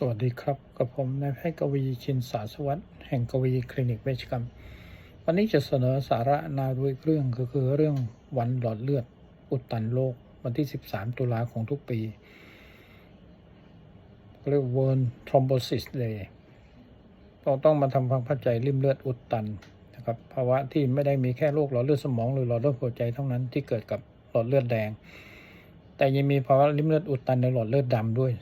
สวัสดีครับ กับผมนายแพทย์กวีชินสาสวัสด์แห่งกวีคลินิกเวชกรรม วันนี้จะเสนอสาระนาด้วยเรื่องก็คือเรื่องวันหลอดเลือด อุดตันโลก วันที่ 13 ตุลาของทุกปี เรียก World Thrombosis Day เราต้องมาทำความเข้าใจริมเลือดอุดตันนะครับภาวะที่ไม่ได้มีแค่โรคหลอดเลือดสมองหรือหลอดเลือดหัวใจเท่านั้นที่เกิดกับหลอดเลือดแดง แต่ยังมีภาวะริมเลือดอุดตันในหลอดเลือดดำด้วย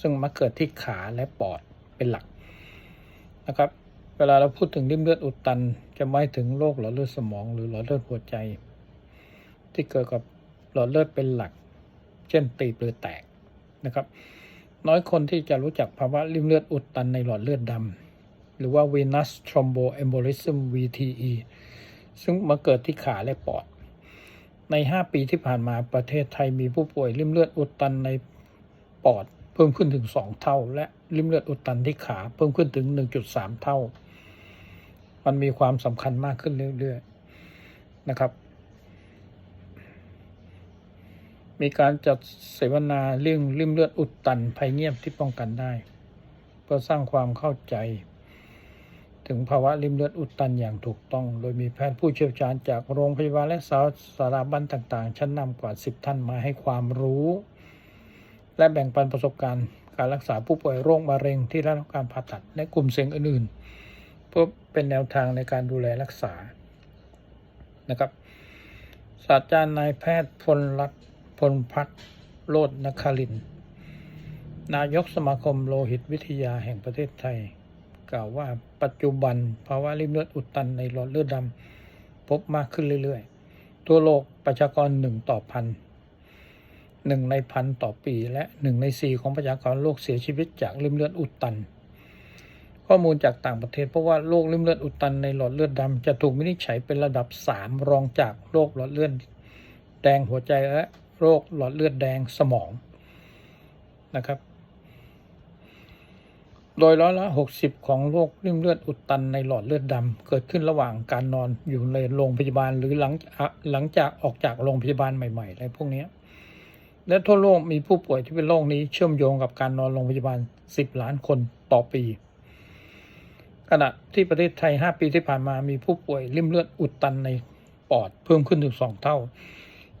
ซึ่งมักเกิดที่ขาและปอดเป็นหลักนะครับ เวลาเราพูดถึงริ่มเลือดอุดตัน จะหมายถึงโรคหลอดเลือดสมอง หรือหลอดเลือดหัวใจ ที่เกิดกับหลอดเลือดเป็นหลัก เช่นตีบหรือแตกนะครับ น้อยคนที่จะรู้จักภาวะริ่มเลือดอุดตันในหลอดเลือดดำหรือว่า venous thromboembolism VTE ซึ่งมาเกิดที่ขาและปอด ใน 5 ปีที่ผ่านมาประเทศไทยมีผู้ป่วยริ่มเลือดอุดตันในปอด พิ่มขึ้นถึง 2 เท่า และริ่มเลือดอุดตันที่ขาเพิ่มขึ้นถึง 1.3 เท่า มันมีความสำคัญมากขึ้นเรื่อยๆนะครับ มีการจัดเสวนาเรื่องริ่มเลือดอุดตันภัยเงียบที่ป้องกันได้ เพื่อสร้างความเข้าใจ ถึงภาวะริ่มเลือดอุดตันอย่างถูกต้อง โดยมีแพทย์ผู้เชี่ยวชาญจากโรงพยาบาลและสถาบันต่าง ๆ ชั้นนำกว่า 10 ท่านมาให้ความรู้ และแบ่งปันประสบการณ์ การรักษาผู้ป่วยโรคมะเร็งที่ได้รับการผ่าตัดและกลุ่มเสี่ยงอื่นๆ เพื่อเป็นแนวทางในการดูแลรักษานะครับศาสตราจารย์นายแพทย์พลรัตนพลพัฒนโลดนครินนายกสมาคมโลหิตวิทยาแห่งประเทศไทย กล่าวว่าปัจจุบันภาวะริ่มเลือดอุดตันในหลอดเลือดดำพบมากขึ้นเรื่อยๆ ทั่วโลกประชากรหนึ่งต่อพัน หนึ่งในพันต่อปี และหนึ่งในสี่ของประชากรโลกเสียชีวิตจากริ่มเลือดอุดตัน ข้อมูลจากต่างประเทศเพราะว่าโรคริ่มเลือดอุดตันในหลอดเลือดดำจะถูกวินิจฉัยเป็นระดับ 3 รองจากโรคหลอดเลือดแดงหัวใจและโรคหลอดเลือดแดงสมองนะครับ โดยร้อยละ 60 ของโรคริ่มเลือดอุดตันในหลอดเลือดดำเกิดขึ้นระหว่างการนอนอยู่ในโรงพยาบาลหรือหลังหลังจากออกจากโรงพยาบาลใหม่ๆอะไรพวกนี้ และทั่วโลกมีผู้ป่วยที่เป็นโรคนี้เชื่อมโยงกับการนอนโรงพยาบาล 10 ล้านคนต่อปี ขณะที่ประเทศไทย 5 ปีที่ผ่านมามีผู้ป่วยริ่มเลือดอุดตันในปอดเพิ่มขึ้นถึง 2 เท่า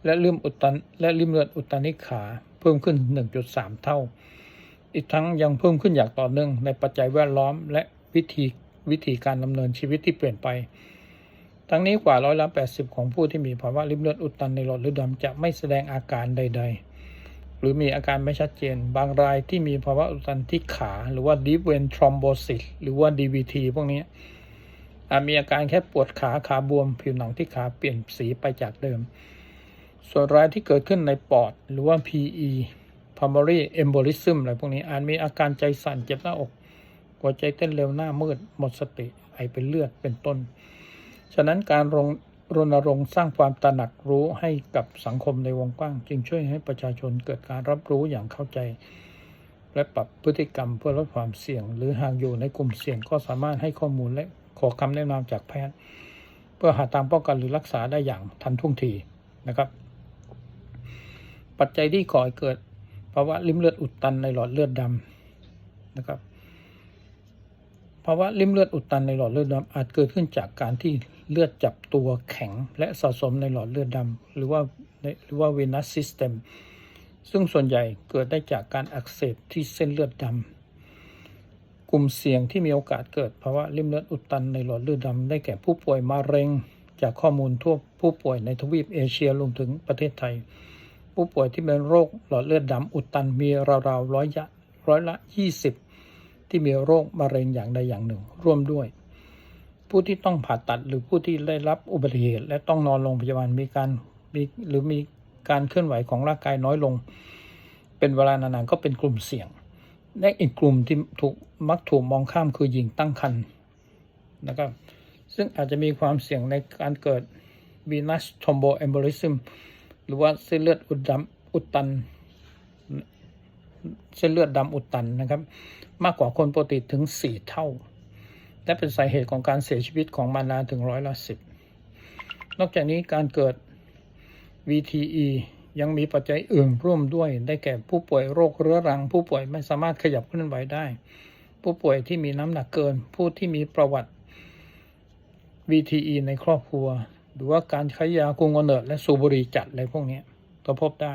และริ่มอุดตันและริ่มเลือดอุดตันที่ขาเพิ่มขึ้น 1.3 เท่า อีกทั้งยังเพิ่มขึ้นอย่างต่อเนื่องในปัจจัยแวดล้อม และวิธีวิธีการดำเนินชีวิตที่เปลี่ยนไป ทั้งนี้กว่าร้อยละ80 ของผู้ที่มีภาวะริ่มเลือดอุดตันในหลอดเลือดดำจะไม่แสดงอาการใด ๆ หรือมีอาการไม่ชัดเจน บางรายที่มีภาวะอุดตันที่ขา หรือว่า deep vein thrombosis หรือว่า DVT พวกนี้อาจมีอาการแค่ปวดขาขาบวม ผิวหนังที่ขาเปลี่ยนสีไปจากเดิม ส่วนรายที่เกิดขึ้นในปอด หรือว่า PE pulmonary embolism อะไรพวกนี้ อาจมีอาการใจสั่นเจ็บหน้าอก หัวใจเต้นเร็วหน้ามืด หมดสติ ไอเป็นเลือดเป็นต้น ฉะนั้นการรง รณรงค์สร้างความตระหนักรู้ให้กับสังคมในวงกว้าง จึงช่วยให้ประชาชนเกิดการรับรู้อย่างเข้าใจ และปรับพฤติกรรมเพื่อลดความเสี่ยง หรือหากอยู่ในกลุ่มเสี่ยงก็สามารถให้ข้อมูลและขอคำแนะนำจากแพทย์ เพื่อหาทางป้องกันหรือรักษาได้อย่างทันท่วงทีนะครับ ปัจจัยที่ก่อให้เกิดภาวะริ่มเลือดอุดตันในหลอดเลือดดำนะครับภาวะริ่มเลือดอุดตันในหลอดเลือดดำอาจเกิดขึ้นจากการที่ เลือดจับตัวแข็งและสะสมในหลอดเลือดดำหรือว่าหรือว่า venous system ซึ่งส่วนใหญ่เกิดได้จากการอักเสบที่เส้นเลือดดำกลุ่มเสี่ยงที่มีโอกาสเกิดภาวะริ่มเลือดอุดตันในหลอดเลือดดำได้แก่ผู้ป่วยมะเร็ง จากข้อมูลทั่วผู้ป่วยในทวีปเอเชียรวมถึงประเทศไทย ผู้ป่วยที่เป็นโรคหลอดเลือดดำอุดตันมีราวๆร้อยละร้อยละ 20 ที่มีโรคมะเร็งอย่างใดอย่างหนึ่ง ร่วมด้วย ผู้ที่ต้องผ่าตัดหรือผู้ที่ได้รับอุบัติเหตุ และต้องนอนโรงพยาบาลมีการมีหรือมีการเคลื่อนไหวของร่างกายน้อยลง เป็นเวลานานๆก็เป็นกลุ่มเสี่ยงและอีกกลุ่มที่ถูกมักถูกมองข้ามคือหญิงตั้งครรภ์นะครับซึ่งอาจจะมีความเสี่ยงในการเกิด venous thromboembolism หรือว่าเส้นเลือดอุดดำอุดตัน เส้นเลือดดำอุดตันนะครับ มากกว่าคนปกติถึง 4 เท่า และเป็นสาเหตุของการเสียชีวิตของมารดาถึงร้อยละสิบนอกจากนี้การเกิด VTE ยังมีปัจจัยอื่นร่วมด้วย ได้แก่ผู้ป่วยโรคเรื้อรัง ผู้ป่วยไม่สามารถขยับเคลื่อนไหวได้ ผู้ป่วยที่มีน้ำหนักเกิน ผู้ที่มีประวัติ VTE ในครอบครัว หรือว่าการใช้ยาคุมกำเนิดและสูบบุหรี่จัดอะไรพวกนี้ก็พบได้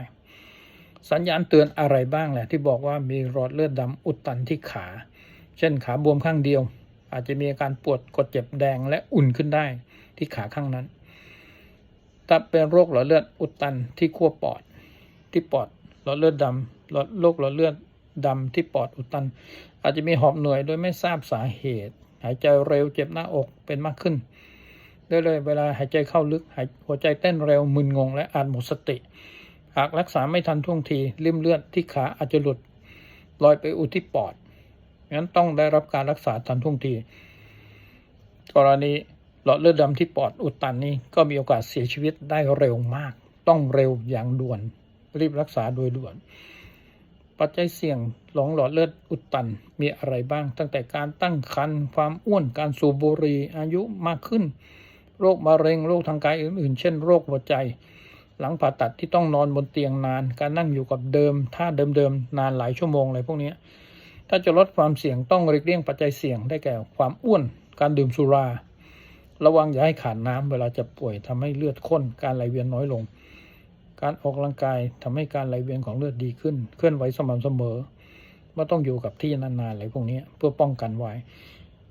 สัญญาณเตือนอะไรบ้างแหละที่บอกว่ามีหลอดเลือดดำอุดตันที่ขา เช่นขาบวมข้างเดียว อาจจะมีอาการปวดกดเจ็บแดงและอุ่นขึ้นได้ที่ขาข้างนั้น ถ้าเป็นโรคหลอดเลือดอุดตันที่ขั้วปอด ที่ปอดหลอดเลือดดำหลอดโรคหลอดเลือดดำที่ปอดอุดตัน อาจจะมีหอบเหนื่อยโดยไม่ทราบสาเหตุ หายใจเร็วเจ็บหน้าอกเป็นมากขึ้นด้วยเลยเวลาหายใจเข้าลึกหายหัวใจเต้นเร็วมึนงง และอาจหมดสติ หากรักษาไม่ทันท่วงทีริ่มเลือดที่ขาอาจจะหลุดลอยไปอุดที่ปอด งั้นต้องได้รับการรักษาทันท่วงที กรณีหลอดเลือดดำที่ปอดอุดตันนี้ก็มีโอกาสเสียชีวิตได้เร็วมาก ต้องเร็วอย่างด่วน รีบรักษาโดยด่วน ปัจจัยเสี่ยงของหลอดเลือดอุดตันมีอะไรบ้าง ตั้งแต่การตั้งครรภ์ความอ้วนการสูบบุหรี่อายุมากขึ้น โรคมะเร็งโรคทางกายอื่นๆ เช่น โรคหัวใจ หลังผ่าตัดที่ต้องนอนบนเตียงนาน การนั่งอยู่กับเดิมท่าเดิมๆนานหลายชั่วโมงอะไรพวกนี้ ถ้าจะลดความเสี่ยงต้องหลีกเลี่ยงปัจจัยเสี่ยงได้แก่ความอ้วน การดื่มสุรา ระวังอย่าให้ขาดน้ำเวลาจะป่วยทำให้เลือดข้น การไหลเวียนน้อยลง การออกกำลังกายทำให้การไหลเวียนของเลือดดีขึ้น เคลื่อนไหวสม่ำเสมอไม่ต้องอยู่กับที่นานๆอะไรพวกนี้เพื่อป้องกันไว้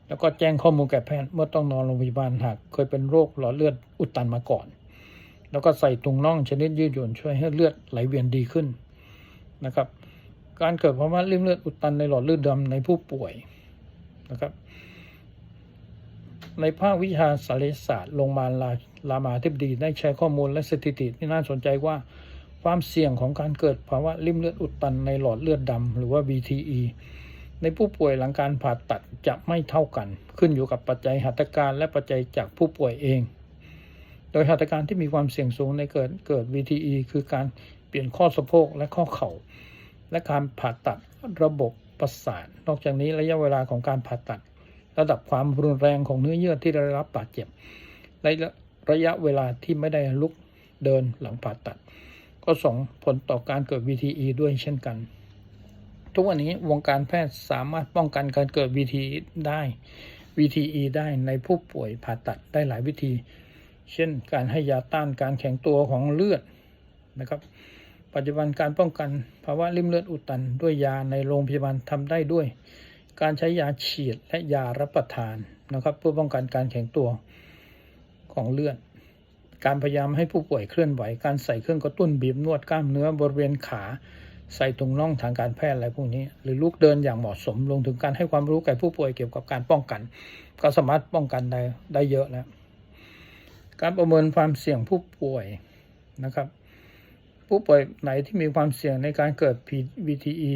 แล้วก็แจ้งข้อมูลแก่แพทย์เมื่อต้องนอนโรงพยาบาลหากเคยเป็นโรคหลอดเลือดอุดตันมาก่อน แล้วก็ใส่ถุงน่องชนิดยืดหยุ่นช่วยให้เลือดไหลเวียนดีขึ้นนะครับ การเกิดภาวะริ่มเลือดอุดตันในหลอดเลือดดำในผู้ป่วยนะครับ ในภาควิชาศัลยศาสตร์โรงพยาบาลรารามาธิบดีได้แชร์ข้อมูลและสถิติที่น่าสนใจว่าความเสี่ยงของการเกิดภาวะริ่มเลือดอุดตันในหลอดเลือดดำหรือว่า VTE ในผู้ป่วยหลังการผ่าตัดจะไม่เท่ากัน ขึ้นอยู่กับปัจจัยหัตถการและปัจจัยจากผู้ป่วยเอง โดยหัตถการที่มีความเสี่ยงสูงในเกิดเกิด VTE คือการเปลี่ยนข้อสะโพกและข้อเข่า และการผ่าตัดระบบประสาท นอกจากนี้ระยะเวลาของการผ่าตัด ระดับความรุนแรงของเนื้อเยื่อที่ได้รับบาดเจ็บและระยะเวลาที่ไม่ได้ลุกเดินหลังผ่าตัด ก็ส่งผลต่อการเกิด VTE ด้วยเช่นกัน ทุกวันนี้วงการแพทย์สามารถป้องกันการเกิด VTE ได้ VTE ได้ในผู้ป่วยผ่าตัดได้หลายวิธี เช่นการให้ยาต้านการแข็งตัวของเลือดนะครับ ปัจจุบันการป้องกันภาวะริ่มเลือดอุดตันด้วยยาในโรงพยาบาลทำได้ด้วย การใช้ยาฉีดและยารับประทานนะครับ เพื่อป้องกันการแข็งตัวของเลือด การพยายามให้ผู้ป่วยเคลื่อนไหว การใส่เครื่องกระตุ้นบีบนวดกล้ามเนื้อบริเวณขาใส่ถุงน่องทางการแพทย์อะไรพวกนี้ หรือลุกเดินอย่างเหมาะสมลงถึงการให้ความรู้แก่ผู้ป่วยเกี่ยวกับการป้องกัน ก็สามารถป้องกันได้ได้เยอะแล้ว การประเมินความเสี่ยงผู้ป่วยนะครับ ผู้ป่วยไหนที่มีความเสี่ยงในการเกิด VTE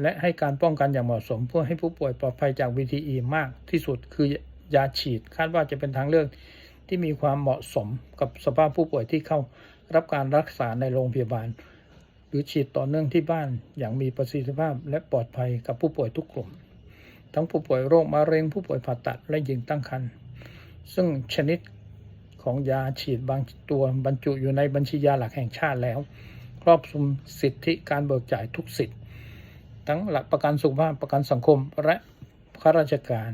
และให้การป้องกันอย่างเหมาะสม เพื่อให้ผู้ป่วยปลอดภัยจาก VTE มากที่สุดคือยาฉีด คาดว่าจะเป็นทางเลือกที่มีความเหมาะสมกับสภาพผู้ป่วยที่เข้ารับการรักษาในโรงพยาบาล หรือฉีดต่อเนื่องที่บ้านอย่างมีประสิทธิภาพและปลอดภัยกับผู้ป่วยทุกกลุ่ม ทั้งผู้ป่วยโรคมะเร็งผู้ป่วยผ่าตัดและหญิงตั้งครรภ์ซึ่งชนิดของยาฉีดบางตัวบรรจุอยู่ในบัญชียาหลักแห่งชาติแล้ว ครอบคลุมสิทธิการเบิกจ่ายทุกสิทธิ์ทั้งหลักประกันสุขภาพประกันสังคมและข้าราชการ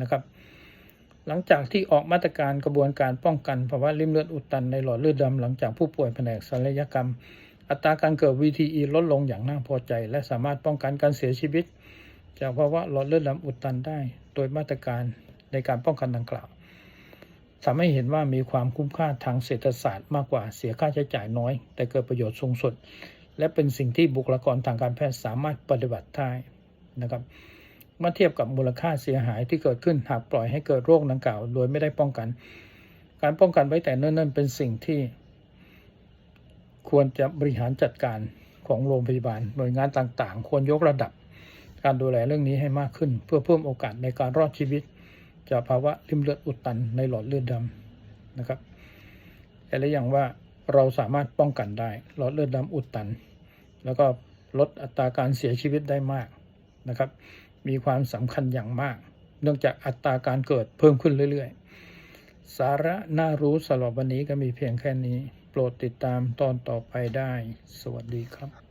นะครับ หลังจากที่ออกมาตรการกระบวนการป้องกันภาวะริ่มเลือดอุดตันในหลอดเลือดดำหลังจากผู้ป่วยแผนกศัลยกรรม อัตราการเกิด VTE ลดลงอย่างน่าพอใจ และสามารถป้องกันการเสียชีวิต จากภาวะหลอดเลือดดำอุดตันได้ โดยมาตรการในการป้องกันดังกล่าว ทำให้เห็นว่ามีความคุ้มค่าทางเศรษฐศาสตร์มากกว่าเสียค่าใช้จ่ายน้อย แต่เกิดประโยชน์สูงสุด และเป็นสิ่งที่บุคลากรทางการแพทย์สามารถปฏิบัติได้นะครับเมื่อเทียบกับมูลค่าเสียหายที่เกิดขึ้นหากปล่อยให้เกิดโรคดังกล่าว โดยไม่ได้ป้องกัน การป้องกันไว้แต่เนิ่นๆเป็นสิ่งที่ ควรจะบริหารจัดการของโรงพยาบาล หน่วยงานต่างๆ ควรยกระดับ การดูแลเรื่องนี้ให้มากขึ้น เพื่อเพิ่มโอกาสในการรอดชีวิต จากภาวะริ่มเลือดอุดตันในหลอดเลือดดำนะครับแต่ละอย่างว่าเราสามารถป้องกันได้ หลอดเลือดดำอุดตัน แล้วก็ลดอัตราการเสียชีวิตได้มากนะครับ มีความสำคัญอย่างมาก เนื่องจากอัตราการเกิดเพิ่มขึ้นเรื่อยๆ สาระน่ารู้สำหรับวันนี้ก็มีเพียงแค่นี้ โปรดติดตามตอนต่อไปได้ สวัสดีครับ